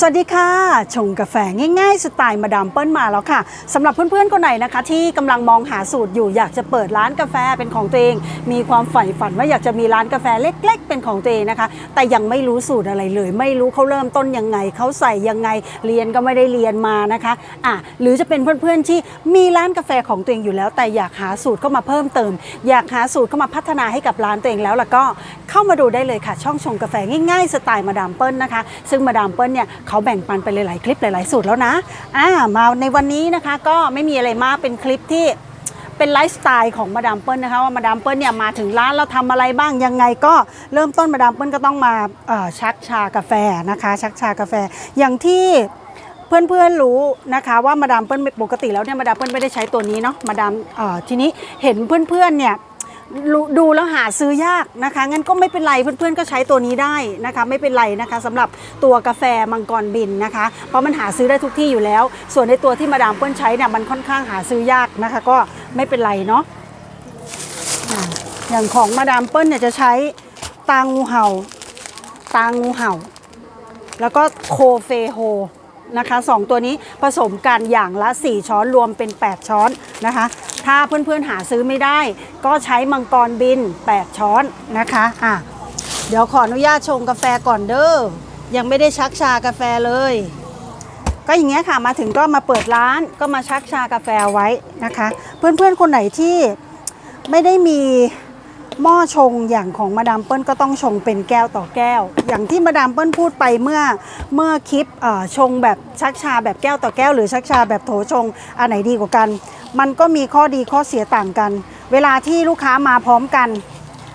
สวัสดีค่ะ ชงกาแฟง่ายๆ สไตล์มาดามเปิ้ลมาแล้วค่ะสำหรับเพื่อนๆคนไหนนะคะ ที่กำลังมองหาสูตรอยู่อยากจะเปิดร้านกาแฟเป็นของตัวเอง มีความใฝ่ฝันว่าอยากจะมีร้านกาแฟเล็ก ๆ เป็นของตัวเองนะคะ แต่ยังไม่รู้สูตรอะไรเลย ไม่รู้เขาเริ่มต้นยังไงเขาใส่ยังไงเรียนก็ไม่ได้เรียนมานะคะอะหรือจะเป็นเพื่อนๆที่มีร้านกาแฟของตัวเองอยู่แล้ว แต่อยากหาสูตรเข้ามาเพิ่มเติม อยากหาสูตรเข้ามาพัฒนาให้กับร้านตัวเองแล้วล้วก็เข้ามาดูได้เลยค่ะ ช่องชงกาแฟง่ายๆสไตล์มาดามเปิ้ลนะคะ ซึ่งมาดามเปิ้ลเนี่ยเขาแบ่งปันไปหลายๆคลิปหลายๆสูตรแล้วนะอ่ามาในวันนี้นะคะก็ไม่มีอะไรมากเป็นคลิปที่เป็นไลฟ์สไตล์ของมาดามเปิ้ลนะคะว่ามาดามเปิ้ลเนี่ยมาถึงร้านเราทำอะไรบ้างยังไงก็เริ่มต้นมาดามเปิ้ลก็ต้องมาชักชากาแฟนะคะ ชักชากาแฟอย่างที่เพื่อนๆรู้นะคะว่ามาดามเปิ้ลปกติแล้วเนี่ยมาดามเปิ้ลไม่ได้ใช้ตัวนี้เนาะมาดามทีนี้เห็นเพื่อนๆเนี่ย ดูแล้วหาซื้อยากนะคะ งั้นก็ไม่เป็นไรเพื่อนๆ ก็ใช้ตัวนี้ได้นะคะ ไม่เป็นไรนะคะสำหรับตัวกาแฟมังกรบินนะคะ เพราะมันหาซื้อได้ทุกที่อยู่แล้ว ส่วนในตัวที่มาดามเปิ้ลใช้เนี่ยมันค่อนข้างหาซื้อยากนะคะ ก็ไม่เป็นไรเนาะอ่าอย่างของมาดามเปิ้ลเนี่ยจะใช้ตางูเห่า ตางูเห่า แล้วก็โคเฟโฮนะคะสองตัวนี้ผสมกันอย่างละ 4 ช้อนรวมเป็น 8 ช้อนนะคะ ถ้าเพื่อนๆหาซื้อไม่ได้ ก็ใช้มังกรบิน 8 ช้อนนะคะอะเดี๋ยวขออนุญาตชงกาแฟก่อนเด้อยังไม่ได้ชักชากาแฟเลย ก็อย่างเงี้ยค่ะมาถึงก็มาเปิดร้านก็มาชักชากาแฟไว้นะคะ เพื่อนๆคนไหนที่ไม่ได้มีหม้อชงอย่างของมาดามเปิ้ลก็ต้องชงเป็นแก้วต่อแก้ว อย่างที่มาดามเปิ้ลพูดไปเมื่อเมื่อคลิปชงแบบชักชาแบบแก้วต่อแก้ว หรือชักชาแบบโถชงอันไหนดีกว่ากัน มันก็มีข้อดีข้อเสียต่างกัน เวลาที่ลูกค้ามาพร้อมกัน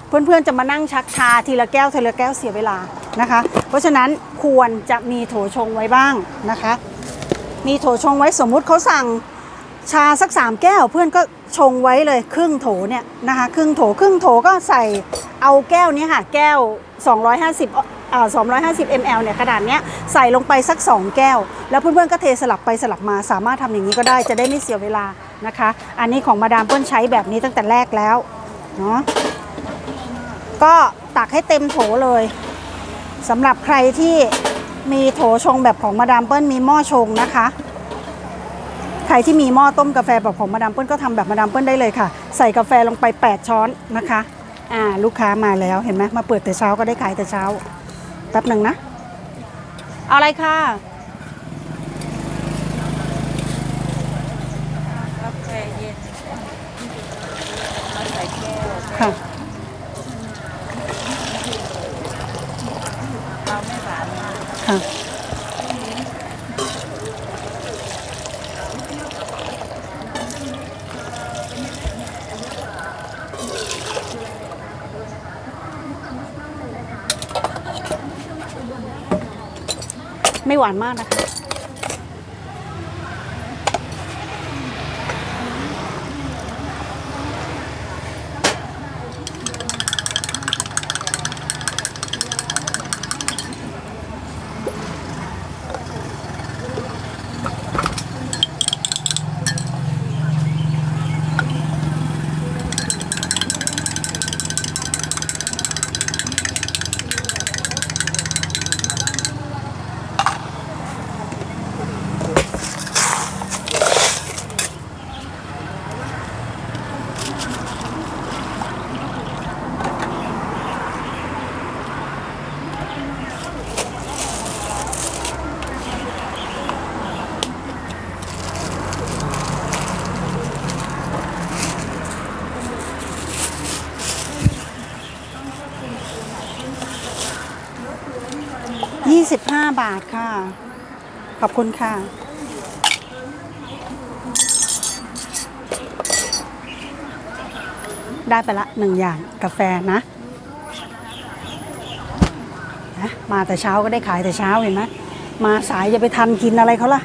เพื่อนๆจะมานั่งชักชาทีละแก้วทีละแก้วเสียเวลานะคะ เพราะฉะนั้นควรจะมีโถชงไว้บ้างนะคะ มีโถชงไว้สมมุติเขาสั่งชาสักสามแก้วเพื่อนก็ชงไว้เลยครึ่งโถเนี่ยนะคะครึ่งโถครึ่งโถก็ใส่เอาแก้วนี้ค่ะแก้ว 250อ่า250 ml เนี่ยกระดาษเนี้ยใส่ลงไปสัก 2 แก้ว แล้วเพื่อนๆก็เทสลับไปสลับมาสามารถทำอย่างนี้ก็ได้จะได้ไม่เสียเวลา นะคะ อันนี้ของมาดามเปิ้ลใช้แบบนี้ตั้งแต่แรกแล้วเนาะก็ตักให้เต็มโถเลยสำหรับใครที่มีโถชงแบบของมาดามเปิ้ลมีหม้อชงนะคะ ใครที่มีหม้อต้มกาแฟแบบของมาดามเปิ้ลก็ทำแบบมาดามเปิ้ลได้เลยค่ะ ใส่กาแฟลงไป 8 ช้อนนะคะอ่าลูกค้ามาแล้วเห็นไหมมาเปิดแต่เช้าก็ได้ขายแต่เช้าแป๊บหนึ่งนะ เอาอะไรค่ะ กาแฟเย็นมาใส่แก้ว ค่ะค่ะไม่หวานมากนะคะ 25 บาทค่ะ ขอบคุณค่ะ ได้ไปละหนึ่งอย่างกาแฟนะนะมาแต่เช้าก็ได้ขายแต่เช้าเห็นไหมมาสายจะไปทันกินอะไรเขาล่ะ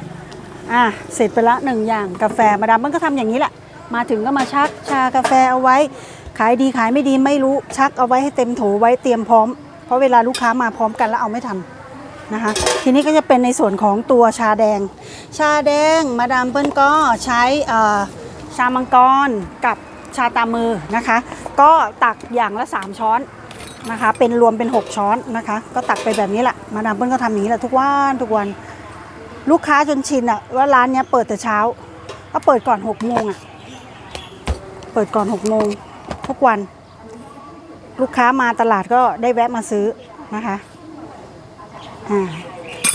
อะเสร็จไปละหนึ่งอย่างกาแฟมาดามมันก็ทำอย่างนี้แหละ มาถึงก็มาชักชากาแฟเอาไว้ ขายดีขายไม่ดีไม่รู้ชักเอาไว้ให้เต็มโถไว้เตรียมพร้อม เพราะเวลาลูกค้ามาพร้อมกันแล้วเอาไม่ทัน นะคะ ทีนี้ก็จะเป็นในส่วนของตัวชาแดง ชาแดงมาดามเปิ้ลก็ใช้ชามังกรกับชาตามือนะคะ ก็ตักอย่างละ 3 ช้อนนะคะ เป็นรวมเป็น 6 ช้อนนะคะ ก็ตักไปแบบนี้แหละ มาดามเปิ้ลก็ทำอย่างนี้แหละทุกวันทุกวัน ลูกค้าจนชินอะว่าร้านเนี้ยเปิดแต่เช้าก็เปิดก่อน6โมงอะเปิดก่อน6โมงทุกวัน ลูกค้ามาตลาดก็ได้แวะมาซื้อนะคะ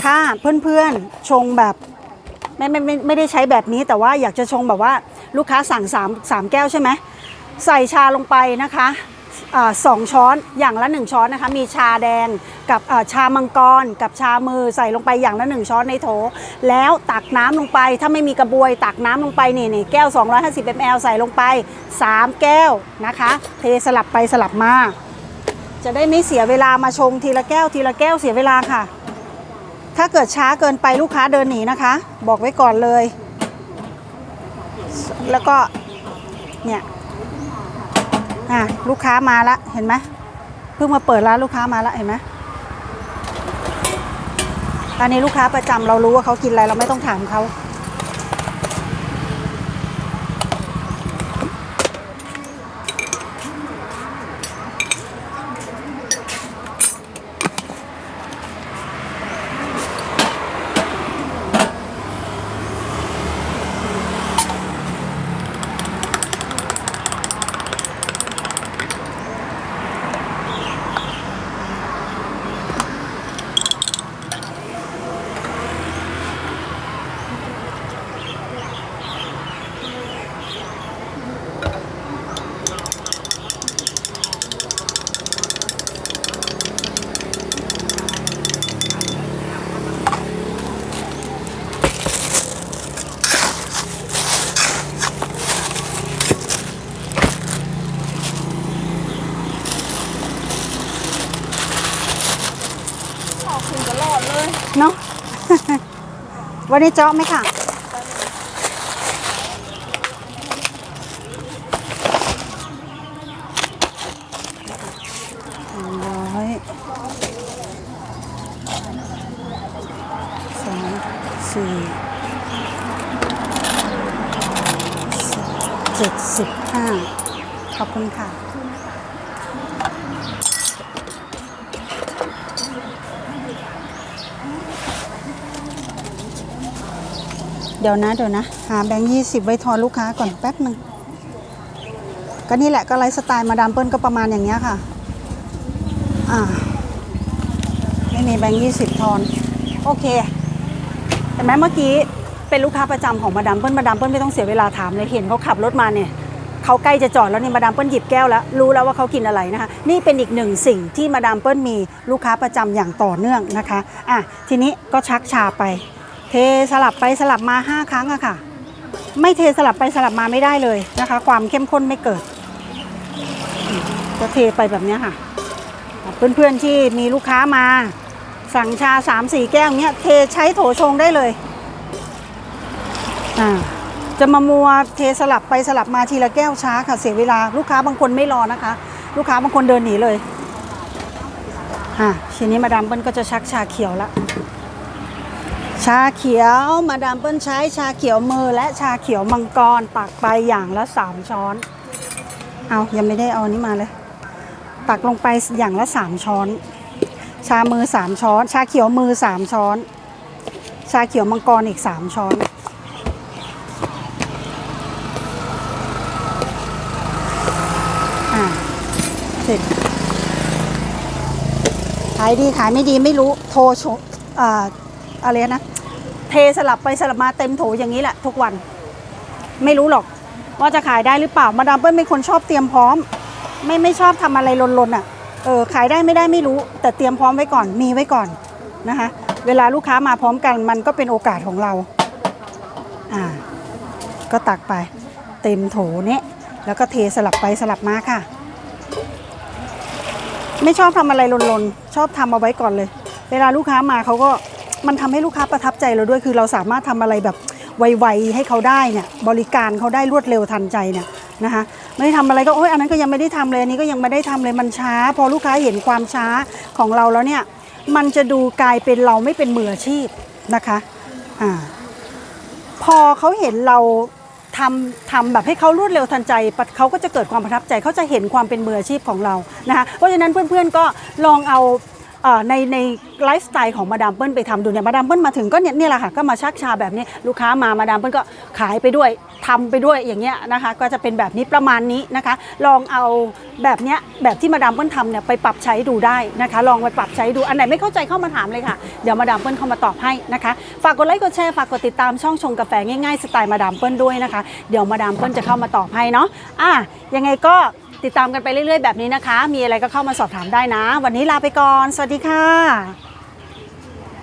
ถ้าเพื่อนๆชงแบบไม่ไม่ไม่ไม่ได้ใช้แบบนี้แต่ว่าอยากจะชงแบบว่าลูกค้าสั่ง3 3แก้วใช่ไหมใส่ชาลงไปนะคะสองช้อนอย่างละ 1 ช้อนนะคะ มีชาแดงกับชามังกร กับชามือใส่ลงไปอย่างละ 1 ช้อนในโถ แล้วตักน้ำลงไปถ้าไม่มีกระบวยตักน้ำลงไปนี่นี่แก้ว 250 ml ใส่ลงไป 3 แก้วนะคะ เทสลับไปสลับมา จะได้ไม่เสียเวลามาชงทีละแก้วทีละแก้วเสียเวลาค่ะ ถ้าเกิดช้าเกินไปลูกค้าเดินหนีนะคะ บอกไว้ก่อนเลย แล้วก็เนี่ยอะลูกค้ามาละเห็นไหมเพิ่งมาเปิดร้านลูกค้ามาละเห็นไหมอันนี้ลูกค้าประจำเรารู้ว่าเขากินอะไรเราไม่ต้องถามเขา เนาะวันนี้เจาะไหมค่ะร้อยสองสี่เจ็ดสิบห้าขอบคุณค่ะ เดี๋ยวนะเดี๋ยวนะ หาแบงค์ยี่สิบไว้ทอนลูกค้าก่อนแป๊บหนึ่งก็นี่แหละก็ไลฟ์สไตล์มาดามเปิ้ลก็ประมาณอย่างเงี้ยค่ะ อ่า ไม่มีแบงค์ยี่สิบทอน โอเคเห็นไหมเมื่อกี้เป็นลูกค้าประจำของมาดามเปิ้ลมาดามเปิ้ลไม่ต้องเสียเวลาถามเลยเห็นเขาขับรถมาเนี่ยเขาใกล้จะจอดแล้วนี่มาดามเปิ้ลหยิบแก้วแล้วรู้แล้วว่าเขากินอะไรนะคะ นี่เป็นอีกหนึ่งสิ่งที่มาดามเปิ้ลมีลูกค้าประจำอย่างต่อเนื่องนะคะอะทีนี้ก็ชักชาไป เทสลับไปสลับมา 5 ครั้งอะค่ะ ไม่เทสลับไปสลับมาไม่ได้เลยนะคะ ความเข้มข้นไม่เกิดอืมก็เทไปแบบนี้ค่ะ เพื่อนๆที่มีลูกค้ามา สั่งชา 3-4 แก้วเนี้ยเทใช้โถชงได้เลยอ่าจะมามัวเทสลับไปสลับมาทีละแก้วช้าค่ะเสียเวลาลูกค้าบางคนไม่รอนะคะ ลูกค้าบางคนเดินหนีเลยอ่าทีนี้มาดามเปิ้ลก็จะชักชาเขียวละ ชาเขียวมาดามเปิ้ลใช้ชาเขียวมือและชาเขียวมังกรตักไปอย่างละ3ช้อน เอายังไม่ได้เอานี้มาเลย ตักลงไปอย่างละ3ช้อน ชามือ3ช้อน ชาเขียวมือ3ช้อน ชาเขียวมังกรอีก3ช้อน อ่าเสร็จขายดีขายไม่ดีไม่รู้โทรชอ่า อะไรนะเทสลับไปสลับมาเต็มโถอย่างนี้แหละทุกวัน ไม่รู้หรอกว่าจะขายได้หรือเปล่ามาดามเปิ้ลเป็นคนชอบเตรียมพร้อม ไม่ไม่ชอบทำอะไรลนๆอะเออขายได้ไม่ได้ไม่รู้ แต่เตรียมพร้อมไว้ก่อนมีไว้ก่อนนะคะ เวลาลูกค้ามาพร้อมกันมันก็เป็นโอกาสของเราอ่าก็ตักไปเต็มโถเนี้ยแล้วก็เทสลับไปสลับมาค่ะ ไม่ชอบทำอะไรลนๆ ชอบทำเอาไว้ก่อนเลย เวลาลูกค้ามาเขาก็ มันทำให้ลูกค้าประทับใจเราด้วยคือเราสามารถทำอะไรแบบไวๆให้เขาได้เนี่ยบริการเขาได้รวดเร็วทันใจเนี่ยนะคะไม่ได้ทำอะไรก็โอ๊ยอันนั้นก็ยังไม่ได้ทำเลยอันนี้ก็ยังไม่ได้ทำเลยมันช้า พอลูกค้าเห็นความช้าของเราแล้วเนี่ยมันจะดูกลายเป็นเราไม่เป็นมืออาชีพนะคะอ่าพอเขาเห็นเราทำทำแบบให้เขารวดเร็วทันใจเขาก็จะเกิดความประทับใจเขาจะเห็นความเป็นมืออาชีพของเรานะคะเพราะฉะนั้นเพื่อนๆก็ลองเอา ในในไลฟ์สไตล์ของมาดามเปิ้ลไปทำดูเนี่ยมาดามเปิ้ลมาถึงก็เนี่ยนี่แหละค่ะก็มาชักชาแบบนี้ลูกค้ามามาดามเปิ้ลก็ขายไปด้วยทำไปด้วยอย่างเงี้ยนะคะ ก็จะเป็นแบบนี้ประมาณนี้นะคะ ลองเอาแบบเนี้ยแบบที่มาดามเปิ้ลทำเนี่ยไปปรับใช้ดูได้นะคะ ลองไปปรับใช้ดูอันไหนไม่เข้าใจเข้ามาถามเลยค่ะเดี๋ยวมาดามเปิ้ลเข้ามาตอบให้นะคะฝากกดไลค์กดแชร์ฝากกดติดตามช่องชงกาแฟง่ายๆสไตล์มาดามเปิ้ลด้วยนะคะเดี๋ยวมาดามเปิ้ลจะเข้ามาตอบให้เนาะอะยังไงก็ ติดตามกันไปเรื่อยๆแบบนี้นะคะ มีอะไรก็เข้ามาสอบถามได้นะ วันนี้ลาไปก่อน สวัสดีค่ะ